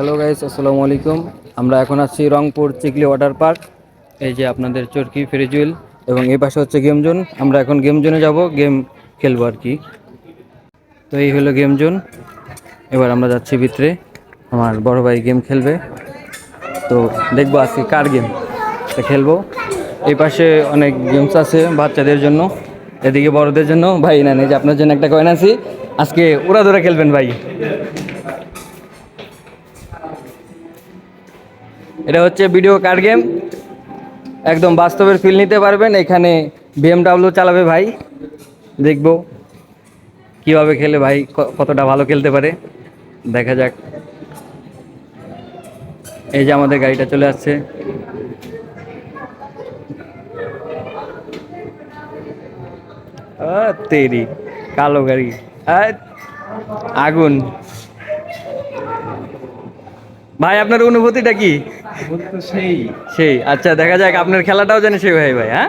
Hello guys আসসালামু আলাইকুম। আমরা এখন আছি রংপুর চিকলি ওয়াটার পার্ক। এই যে আপনাদের চরকি, ফেরিজুয়েল এবং এই পাশে হচ্ছে গেম জোন। আমরা এখন গেম জোনে যাব, গেম খেলব আর কি। তো এই হলো গেম জোন। এবার আমরা যাচ্ছি ভিতরে। আমার বড় ভাই গেম খেলবে। তো দেখব আজকে কার গেম। তো খেলব। এই পাশে অনেক গেমস আছে বাচ্চাদের জন্য। এদিকে বড়দের জন্য। ভাই, না নেই যে আপনার জন্য একটা কয়েন আছি আজকে ওরা ধরে খেলবেন ভাই। এটা হচ্ছে ভিডিও কার গেম একদম বাস্তবের ফিল নিতে পারবেন। এখানে বিএমডাব্লিউ চালাবে ভাই। দেখব কীভাবে খেলে ভাই কতটা ভালো খেলতে পারে। দেখা যাক। এই যে আমাদের গাড়িটা চলে আসছে। তেরি। কালো গাড়ি। আগুন। ভাই, আপনার অনুভূতিটা কি? সেই। সেই আচ্ছা দেখা যাক আপনার খেলাটাও জানি সেই ভাই ভাই হ্যাঁ?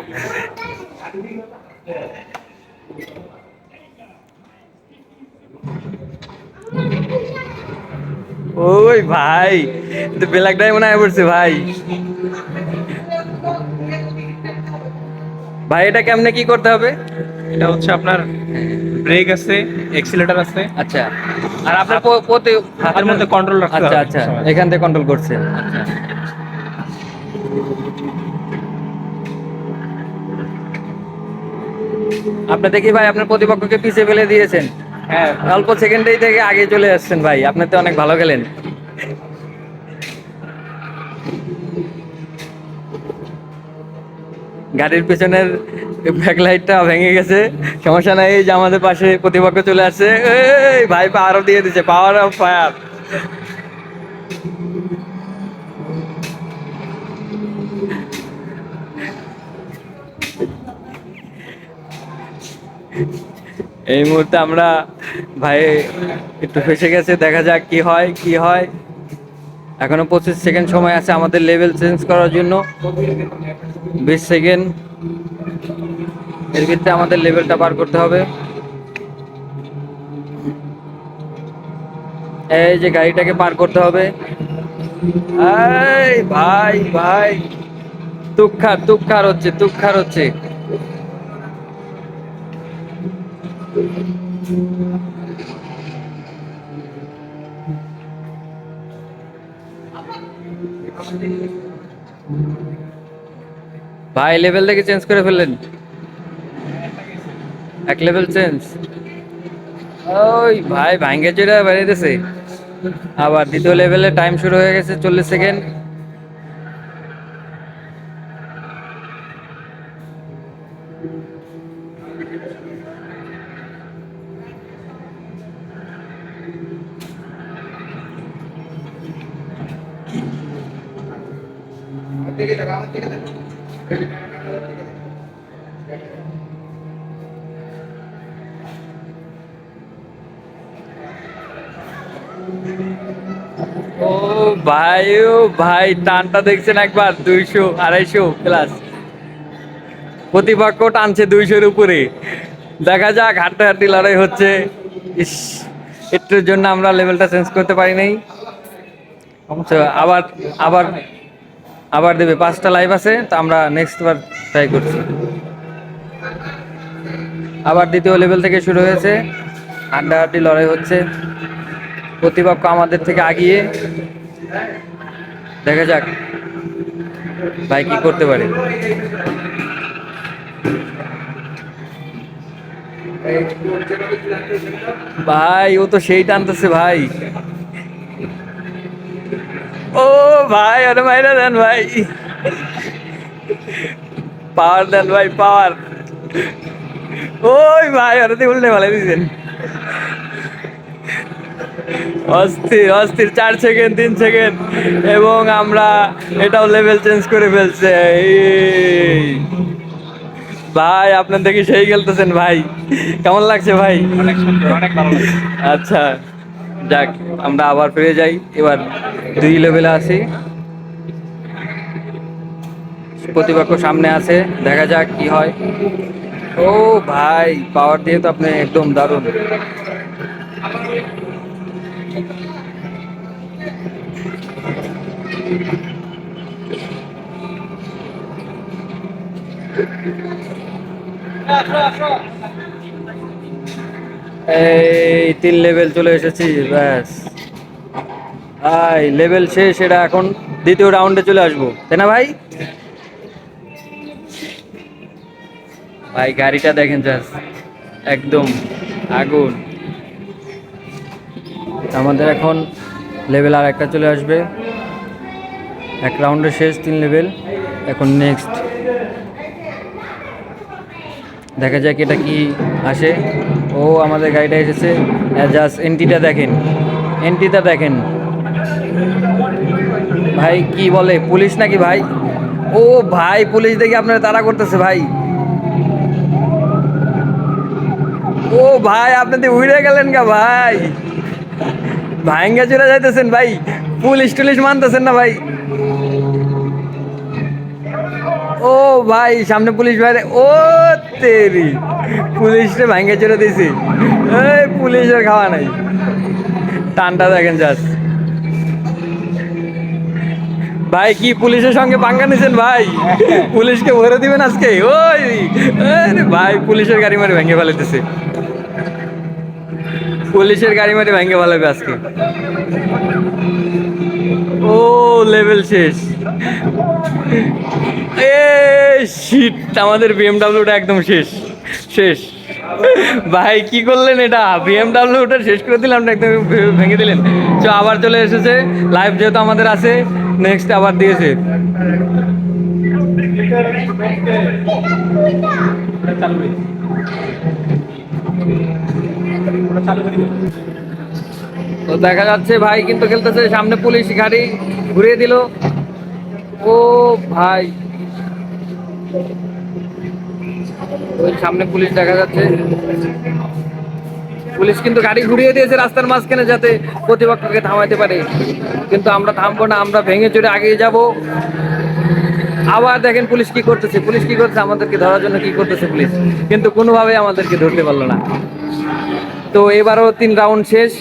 ওই ভাই তো বেলাকটাই মনে হয় পড়ছে ভাই। ভাই এটা কেমনে কি করতে হবে? এটা হচ্ছে আপনার ব্রেক আছে এক্সিলেটর আছে। আচ্ছা। আর আপনার হাতের মধ্যে কন্ট্রোল রাখতে আচ্ছা আচ্ছা এখান থেকে কন্ট্রোল করছে। আপনি দেখি ভাই আপনার প্রতিপক্ষকে পিছিয়ে ফেলে দিয়েছেন। হ্যাঁ। অল্প সেকেন্ডেই থেকে আগে চলে আসছেন ভাই আপনি তো অনেক ভালো গেলেন গাড়ির পেছনের ব্যাকলাইটটা ভেঙে গেছে। সমস্যা নাই এই যে আমাদের পাশে প্রতিপক্ষ চলে আসছে। এই ভাই পাওয়ারও দিয়ে দিচ্ছে পাওয়ার অফ ফায়ার এই মুহূর্তে আমরা ভাই একটু ফেসে গেছে, দেখা যাক কি হয় কি হয়। এখনও পঁচিশ সেকেন্ড সময় আছে আমাদের লেভেল চেঞ্জ করার জন্য। বিশ সেকেন্ড। এর ভিত্তিতে আমাদের লেভেলটা পার করতে হবে। এই যে গাড়িটাকে পার করতে হবে। এই ভাই ভাই। তুক্ষার তুক্ষার হচ্ছে তুক্ষার হচ্ছে। ভাই লেভেল থেকে চেঞ্জ করে ফেললেন। এক লেভেল চেঞ্জ ওই ভাই, ভাঙ্গে চড়ে বেরিয়েছে আবার দ্বিতীয় লেভেলে টাইম শুরু হয়ে গেছে চল্লিশ সেকেন্ড ও ভাই ও ভাই, টানটা দেখছেন একবার? দুইশো, আড়াইশো প্লাস প্রতিপক্ষ টানছে দুইশোর উপরে। দেখা যাক হাঁটাহাঁটি লড়াই হচ্ছে। ইস, একটুর জন্য আমরা লেভেলটা চেঞ্জ করতে পারি নাই। আবার আবার আবার দেবে, পাঁচটা লাইভ আছে, তো আমরা নেক্সট বার ট্রাই করছি। আবার দ্বিতীয় লেভেল থেকে শুরু হয়েছে, হাড্ডাহাড্ডি লড়াই হচ্ছে। প্রতিপক্ষ আমাদের থেকে আগিয়ে, দেখা যাক ভাই কি করতে পারে। ভাই, ও তো সেই টানতেছে ভাই। ও ভাই আরে মাইরা দেন ভাই। পাওয়ার দেন ভাই পাওয়ার। ওই ভাই আরে উল্টে ভালো দিয়েছেন। অস্থির অস্থির চার সেকেন্ড তিন সেকেন্ড এবং আমরা এটাও লেভেল চেঞ্জ করে ফেলছে। ভাই আপনার দেখি সেই খেলতেছেন ভাই। কেমন লাগছে ভাই? অনেক সুন্দর অনেক ভালো আচ্ছা যাক আমরা আবার ফিরে যাই। এবার দুই লেভেলে আছি। প্রতিপক্ষ সামনে আছে, দেখা যাক কি হয়। ও ভাই পাওয়ার দিয়ে তো আপনি একদম দারুণ। এই তিন লেভেল চলে এসেছি, ব্যাস। ভাই লেভেল শেষ এটা এখন দ্বিতীয় রাউন্ডে চলে আসব। তাই না ভাই? ভাই, গাড়িটা দেখেন জাস্ট একদম আগুন। আমাদের এখন লেভেল আর একটা চলে আসবে। এক রাউন্ডে শেষ, তিন লেভেল এখন নেক্সট দেখা যাক এটা কি আসে। ও, আমাদের গাড়িটা এসেছে। জাস্ট এন্ট্রিটা দেখেন। এন্ট্রিটা দেখেন। ভাই, কি বলে, পুলিশ নাকি ভাই? ও ভাই, পুলিশ দেখে আপনারা তাড়া করতেছে ভাই। ও ভাই আপনাদের উড়ে গেলেন গা ভাই। ভাইঙ্গা চলে যাইতেছেন ভাই, পুলিশ টুলিশ মানতেছেন না ভাই। ও ভাই, সামনে পুলিশ ভাই ও তেরি, পুলিশে ভাঙ্গে চড়ে দিয়েছি এই পুলিশের খাওয়া নাই। টানটা দেখেন জাস্ট ভাই, কি পুলিশের সঙ্গে পাঙ্গা নিছেন ভাই? পুলিশকে ভরে দিবেন আজকে? ওই ভাই, পুলিশের গাড়ি মারি ভেঙে ফেলাইতেছে। পুলিশের গাড়ি মারি ভেঙে ফেলাবে আজকে। ও, লেভেল শেষ। এ শিট আমাদের বিএমডাব্লিউটা একদম শেষ। শেষ। ভাই, কি করলেন এটা? বিএমডাব্লিউটা শেষ করে দিলাম, একদম ভেঙে দিলেন। চ, আবার চলে এসেছে। লাইভ যেহেতু আমাদের আছে নেক্সট আবার দিয়েছে। তো দেখা যাচ্ছে ভাই কিন্তু খেলতেছে সামনে পুলিশ গাড়ি ঘুরিয়ে দিল। ও ভাই। ওই সামনে পুলিশ দেখা যাচ্ছে। পুলিশ কিন্তু গাড়ি ঘুরিয়ে দিয়েছে রাস্তার মাঝখানে যাতে প্রতিপক্ষকে থামাইতে পারে। কিন্তু আমরা থামবো না, আমরা ভেঙে চড়ে আগিয়ে যাব। আবার দেখেন পুলিশ কি করতেছে, পুলিশ কি করছে আমাদেরকে ধরার জন্য কি করতেছে পুলিশ? কিন্তু কোনোভাবে আমাদেরকে ধরতে পারল না। তো এবারও তিন রাউন্ড শেষ।